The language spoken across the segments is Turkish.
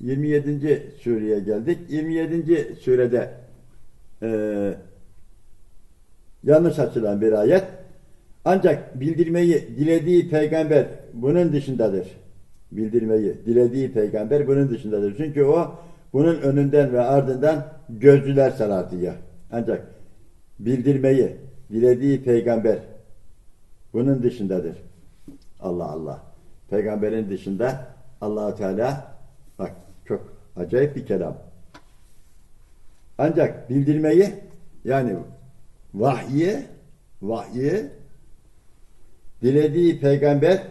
27. sureye geldik. 27. surede e, yanlış açılan bir ayet. Ancak bildirmeyi dilediği peygamber bunun dışındadır. Bildirmeyi dilediği peygamber bunun dışındadır. Çünkü o bunun önünden ve ardından gözcüler salar diyor. Ancak bildirmeyi dilediği peygamber bunun dışındadır. Allah Allah. Peygamberin dışında Allahu Teala bak çok acayip bir kelam. Ancak bildirmeyi yani vahyi vahyi dilediği peygamber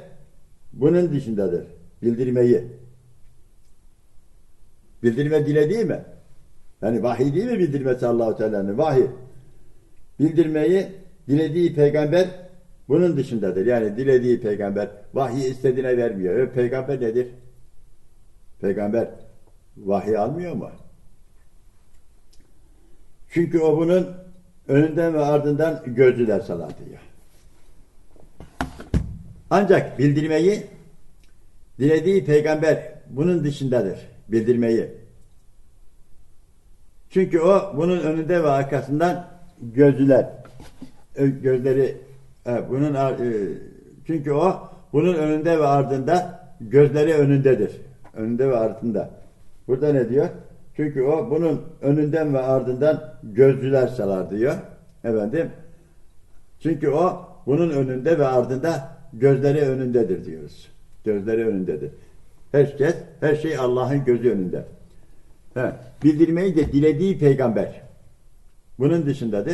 bunun dışındadır. Bildirmeyi. Bildirme dilediği mi? Yani vahiy değil mi bildirmesi Allahu Teala'nın? Vahiy. Bildirmeyi dilediği peygamber bunun dışındadır. Yani dilediği peygamber vahiy istediğine vermiyor. Peygamber nedir? Peygamber vahiy almıyor mu? Çünkü o bunun önünden ve ardından gözcüler salar diyor. Ancak bildirmeyi dilediği peygamber bunun dışındadır. Bildirmeyi. Çünkü o bunun önünde ve arkasından gözcüler ö- gözleri e, bunun e, çünkü o bunun önünde ve ardında gözleri önündedir. Önünde ve ardında. Burada ne diyor? Çünkü o bunun önünden ve ardından gözcüler salar diyor. Efendim. Çünkü o bunun önünde ve ardında gözleri önündedir diyoruz. Gözleri önündedir. Herkes, her şey Allah'ın gözü önünde. He, bildirmeyi de dilediği peygamber. Bunun dışındadır.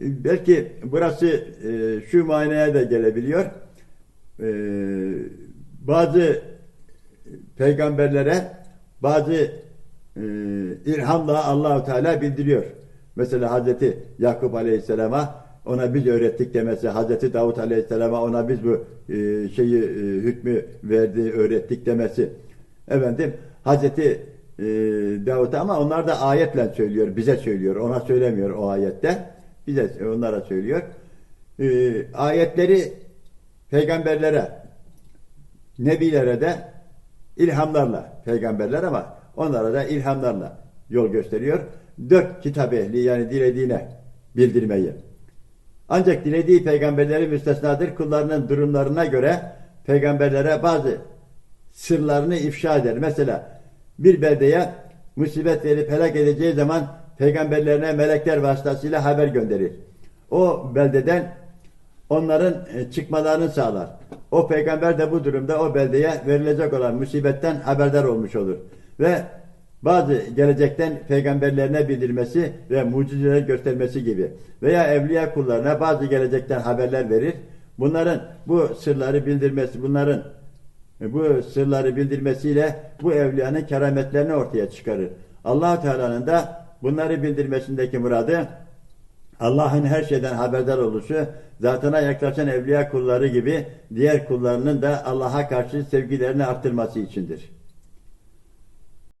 E, Belki burası e, şu manaya da gelebiliyor. E, bazı peygamberlere bazı e, ilhamla Allahu Teala bildiriyor. Mesela Hazreti Yakup Aleyhisselam'a ona biz öğrettik demesi, Hazreti Davut Aleyhisselam'a ona biz bu e, şeyi e, hükmü verdi, öğrettik demesi. Efendim Hazreti e, Davut'a ama onlar da ayetle söylüyor, bize söylüyor, ona söylemiyor o ayette. Bize onlara söylüyor. E, ayetleri peygamberlere, nebilere de ilhamlarla, peygamberler ama onlara da ilhamlarla yol gösteriyor. Dört kitap ehli yani dilediğine bildirmeyi. Ancak dilediği peygamberleri müstesnadır. Kullarının durumlarına göre peygamberlere bazı sırlarını ifşa eder. Mesela bir beldeye musibet verip helak edeceği zaman peygamberlerine melekler vasıtasıyla haber gönderir. O beldeden onların e, çıkmalarını sağlar. O peygamber de bu durumda o beldeye verilecek olan musibetten haberdar olmuş olur. Ve bazı gelecekten peygamberlerine bildirmesi ve mucizeler göstermesi gibi veya evliya kullarına bazı gelecekten haberler verir. Bunların bu sırları bildirmesi, bunların e, bu sırları bildirmesiyle bu evliyanın kerametlerini ortaya çıkarır. allah Teala'nın da bunları bildirmesindeki muradı Allah'ın her şeyden haberdar oluşu, zatına yaklaşan evliya kulları gibi diğer kullarının da Allah'a karşı sevgilerini arttırması içindir.